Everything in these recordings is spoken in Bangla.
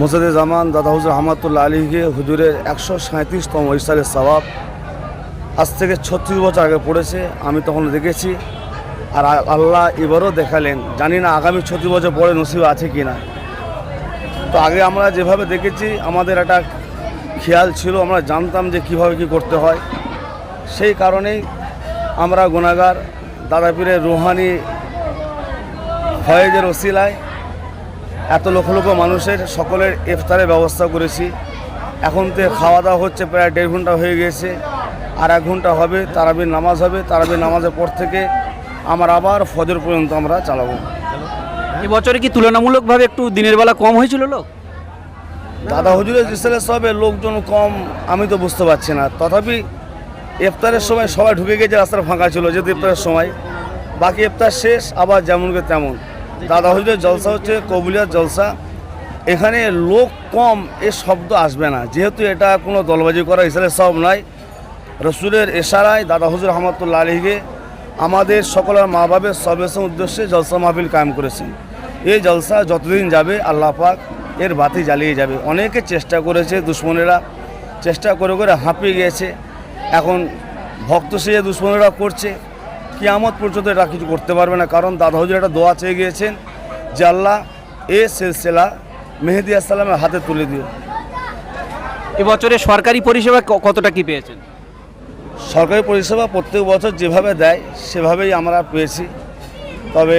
মোসাদে জামান, দাদা হুজুর রহমাতুল্লাহ আলীকে হুজুরের একশো সাঁত্রিশতম ইসালের সবাব আজ থেকে ছত্রিশ বছর আগে পড়েছে, আমি তখন দেখেছি। আর আল্লাহ এবারও দেখালেন। জানি না আগামী ছত্রিশ বছর পরে নসিব আছে কি না তো আগে আমরা যেভাবে দেখেছি, আমাদের একটা খেয়াল ছিল, আমরা জানতাম যে কীভাবে কি করতে হয়। সেই কারণেই আমরা গুণাগার দাদা পীরের রুহানি, ফয়েজের ওসিলায় এত লক্ষ লক্ষ মানুষের সকলের ইফতারের ব্যবস্থা করেছি। এখন তো খাওয়া দাওয়া হচ্ছে প্রায় দেড় ঘণ্টা হয়ে গেছে আর এক ঘণ্টা হবে তারাবির নামাজ হবে তারাবির নামাজের পর থেকে আমার আবার ফজর পর্যন্ত আমরা চালাবো। এবছরে কি তুলনামূলকভাবে একটু দিনের বেলা কম হয়েছিল লোক? দাদা হুজুরের ইসলামের সবে লোকজন কম আমি তো বুঝতে পারছি না। তথাপি ইফতারের সময় সবাই ঢুকে গেছে রাস্তাটা ফাঁকা ছিল যেহেতু ইফতারের সময়। বাকি ইফতার শেষ আবার যেমনকে তেমন। দাদা হুজুরের জলসা হচ্ছে কবুলিয়ার জলসা। এখানে লোক কম, এ শব্দ আসবে না। যেহেতু এটা কোনো দলবাজি করা ইসলামের সব নয়। রসুলের এশারায় দাদা হুজুর রহমতুল্লাহ আলীকে আমাদের সকলের মা বাবের সবেসম উদ্দেশ্যে জলসা মাহফিল কায়েম করেছেন। এই জলসা যতদিন যাবে আল্লাহ পাক এর বাতি জ্বালিয়ে যাবে। অনেকে চেষ্টা করেছে, দুশ্মনেরা চেষ্টা করে করে হাঁপিয়ে গিয়েছে। এখন ভক্ত সে দুশ্মনেরা করছে কিয়ামত পর্যন্ত এটা কিছু করতে পারবে না। কারণ দাদা হজুর একটা দোয়া চেয়ে গিয়েছেন যে আল্লাহ এ সিলসিলা মেহেদি আসসালামের হাতে তুলে দিও। এবছরে সরকারি পরিষেবা কতটা কি পেয়েছেন? সরকারি পরিষেবা প্রত্যেক বছর যেভাবে দেয় সেভাবেই আমরা পেয়েছি। তবে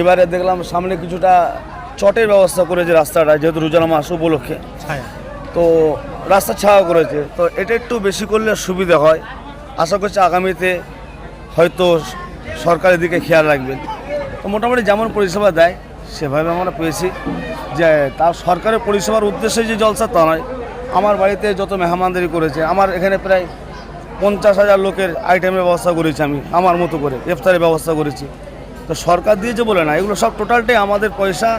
এবারে দেখলাম সামনে কিছুটা চটের ব্যবস্থা করেছে রাস্তাটা যেহেতু রোজানা মাস উপলক্ষে। তো রাস্তা ছাওয়া করেছে। তো এটা একটু বেশি করলে সুবিধা হয়। আশা করছি আগামীতে হয়তো সরকারের দিকে খেয়াল রাখবেন। তো মোটামুটি যেমন পরিষেবা দেয়, সেভাবে আমরা পেয়েছি যে তার সরকারের পরিষেবার উদ্দেশ্যে যে জলসা তা নয়। আমার বাড়িতে যত মেহমানদারি করেছে, আমার এখানে প্রায় পঞ্চাশ হাজার লোকের আইটেমের ব্যবস্থা করেছি আমি, আমার মতো করে, ইফতারের ব্যবস্থা করেছি। তো সরকার দিয়েছে বলে না, এগুলো সব টোটালটাই আমাদের পয়সা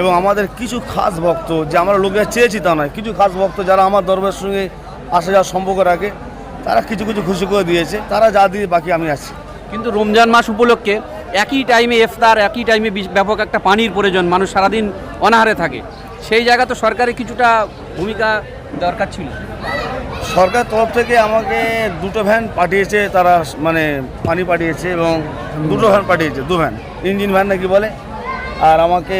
এবং আমাদের কিছু খাস ভক্ত, যে আমরা লোকের চেয়েছি তা নয়, কিছু খাস ভক্ত যারা আমার দরবারের সঙ্গে আসা যাওয়ার সম্পর্ক রাখে তারা কিছু কিছু খুশি করে দিয়েছে তারা যা দিয়ে বাকি আমি আছি। কিন্তু রমজান মাস উপলক্ষে একই টাইমে ইফতার একই টাইমে ব্যাপক একটা পানির প্রয়োজন মানুষ সারাদিন অনাহারে থাকে। সেই জায়গা তো সরকারের কিছুটা ভূমিকা দরকার ছিল। সরকার তরফ থেকে আমাকে দুটো ভ্যান পাঠিয়েছে তারা মানে পানি পাঠিয়েছে এবং দুটো ভ্যান পাঠিয়েছে দু ভ্যান। ইঞ্জিন ভ্যান নাকি বলে? আর আমাকে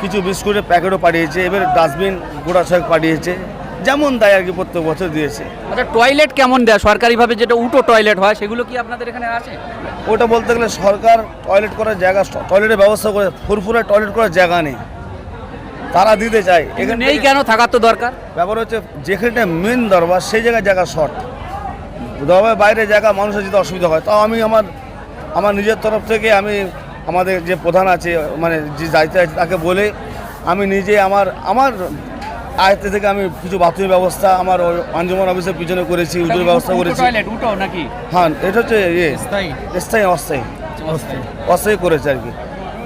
কিছু বিস্কুটের প্যাকেটও পাঠিয়েছে এবার ডাস্টবিন গোড়া ছয়েক পাঠিয়েছে। যেমন দেয় আর কি প্রত্যেক বছর দিয়েছে। আচ্ছা টয়লেট কেমন দেয়? সরকারিভাবে যেটা উটো টয়লেট হয় সেগুলো কি আপনাদের এখানে আছে? ওটা বলতে গেলে সরকার টয়লেট করার জায়গা টয়লেটের ব্যবস্থা করে ফুরফুরে টয়লেট করার জায়গা নেই। তারা দিতে চায়। এখানে নেই কেন? থাকার তো দরকার। ব্যাপার হচ্ছে যেখানে মেন দরবার সেই জায়গায় জায়গা শর্ট দরবার বাইরে জায়গা মানুষের যদি অসুবিধা হয়। তাও আমি আমার আমার নিজের তরফ থেকে আমি আমাদের যে প্রধান আছে মানে যে দায়িত্বে আছে তাকে বলে আমি নিজে আমার আমার আয়ত্তে থেকে আমি কিছু বাথরুমের ব্যবস্থা আমার ওই আঞ্জুমান অফিসের পিছনে করেছি উজুর ব্যবস্থা করেছি। নাকি? হ্যাঁ এটা হচ্ছে ইয়ে। স্থায়ী। অস্থায়ী। অস্থায়ী। করেছে আর কি।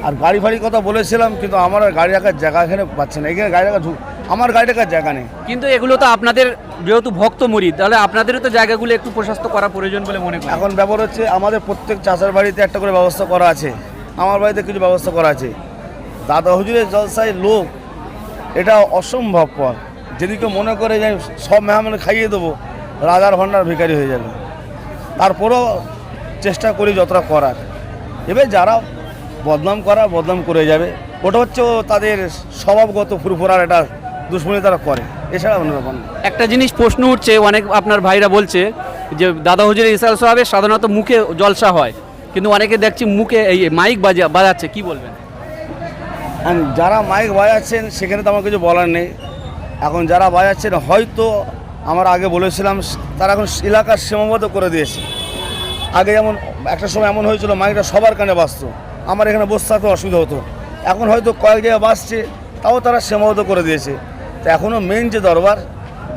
আর গাড়ি ফাড়ির কথা বলেছিলাম কিন্তু আমার আর গাড়ি রাখার জায়গা এখানে পাচ্ছে না। এখানে গাড়ি রাখার ঢু- আমার গাড়ি রাখার জায়গা নেই। কিন্তু এগুলো তো আপনাদের যেহেতু ভক্ত মরি তাহলে আপনাদেরও তো জায়গাগুলো একটু প্রশস্ত করা প্রয়োজন বলে মনে করি। এখন ব্যাপার হচ্ছে আমাদের প্রত্যেক চাষের বাড়িতে একটা করে ব্যবস্থা করা আছে। আমার বাড়িতে কিছু ব্যবস্থা করা আছে। দাদা হুজুরের জলসায় লোক এটা অসম্ভব অসম্ভবপর যদি কেউ মনে করে যে সব মেহমান খাইয়ে দেবো, রাজার ভান্ডার ভিখারি হয়ে যাবে। তারপরেও চেষ্টা করি যতটা করার। এবার যারা বদনাম করা, বদনাম করে যাবে, ওটা হচ্ছে তাদের স্বভাবগত ফুরফুরার এটা দুশ্মনী তারা করে। এছাড়া অন্য না। একটা জিনিস প্রশ্ন উঠছে, অনেক আপনার ভাইরা বলছে যে দাদা হুজুরের ইসাল সাহেবের সাধারণত মুখে জলসা হয়। কিন্তু অনেকে দেখছি মুখে এই মাইক বাজা বাজাচ্ছে, কি বলবেন? যারা মাইক বাজাচ্ছেন, সেখানে তো আমার কিছু বলার নেই। এখন যারা বাজাচ্ছেন, হয়তো আমরা আগে বলেছিলাম, তারা এখন এলাকার সীমাবদ্ধ করে দিয়েছে। আগে যেমন একটা সময় এমন হয়েছিল মাইকটা সবার কানে বাজতো। আমার এখানে বসে থাকতে অসুবিধা হতো। এখন হয়তো কয়েক জায়গায় বাঁচছে তাও তারা সীমাবদ্ধ করে দিয়েছে। তো এখনও মেন যে দরবার,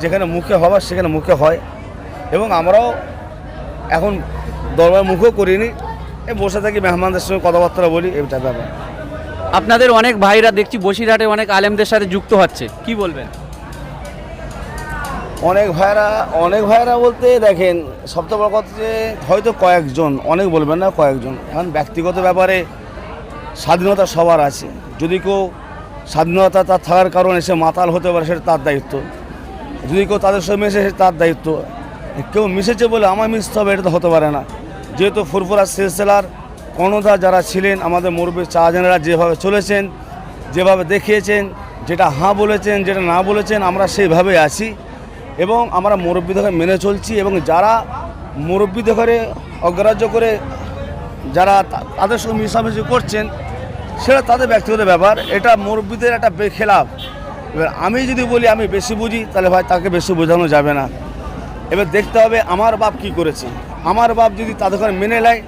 যেখানে মুখে হবার সেখানে মুখে হয়। এবং আমরাও এখন দরবার মুখও করিনি। এ বসে থাকি, মেহমানদের সঙ্গে কথাবার্তা বলি, এটা ব্যাপার। আপনাদের অনেক ভাইরা দেখছি বসিরহাটে অনেক আলেমদের সাথে যুক্ত হচ্ছে। কি বলবেন? অনেক ভাইরা অনেক ভাইরা বলতে দেখেন, সবচেয়ে বড় কথা যে হয়তো কয়েকজন, অনেক বলবেন না কয়েকজন, এখন ব্যক্তিগত ব্যাপারে স্বাধীনতা সবার আছে। যদি কেউ স্বাধীনতা তার থাকার কারণে সে মাতাল হতে পারে, সেটা তার দায়িত্ব। যদি কেউ তাদের সঙ্গে মিশে সে তার দায়িত্ব। কেউ মিশেছে বলে আমার মিশতে হবে, এটা তো হতে পারে না। যেহেতু ফুরফুরা সিলসিলার কর্ণধার যারা ছিলেন, আমাদের মুরব্বী চারজনেরা যেভাবে চলেছেন, যেভাবে দেখিয়েছেন, যেটা হাঁ বলেছেন, যেটা না বলেছেন, আমরা সেইভাবে আছি। এবং আমরা মুরব্বীদের মেনে চলছি এবং যারা মুরব্বীদের ঘরে অগ্রাহ্য করে যারা তাদের সঙ্গে মিশামিশি করছেন, সেটা তাদের ব্যক্তিগত ব্যাপার। এটা মুরব্বীদের একটা বেখেলাফ এবার আমি যদি বলি, আমি বেশি বুঝি, তাহলে ভাই তাকে বেশি বোঝানো যাবে না। এবার দেখতে হবে, আমার বাপ কি করেছে? আমার বাপ যদি তাদের ঘরে মেনে নেয়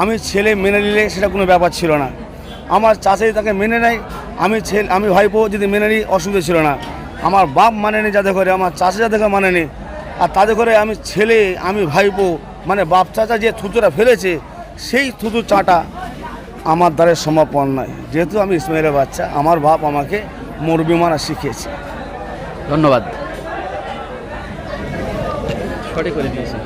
আমি ছেলে মেনে নিলে সেটা কোনো ব্যাপার ছিল না। আমার চাচাই তাকে মেনে নেয় আমি ছেলে আমি ভাইপো যদি মেনে নিই অসুবিধা ছিল না। আমার বাপ মানে নি যাদের ঘরে আমার চাচা যাদের ঘরে মানে নি। আর তাদের ঘরে আমি ছেলে আমি ভাইপো মানে বাপ চাচা যে থুতুটা ফেলেছে সেই থুতু চাটা আমার দ্বারা সম্ভব নয়। যেহেতু আমি ইসমাইলের বাচ্চা আমার বাপ আমাকে মুরবি মারা শিখিয়েছে। ধন্যবাদ। সঠিক করে দিয়েছি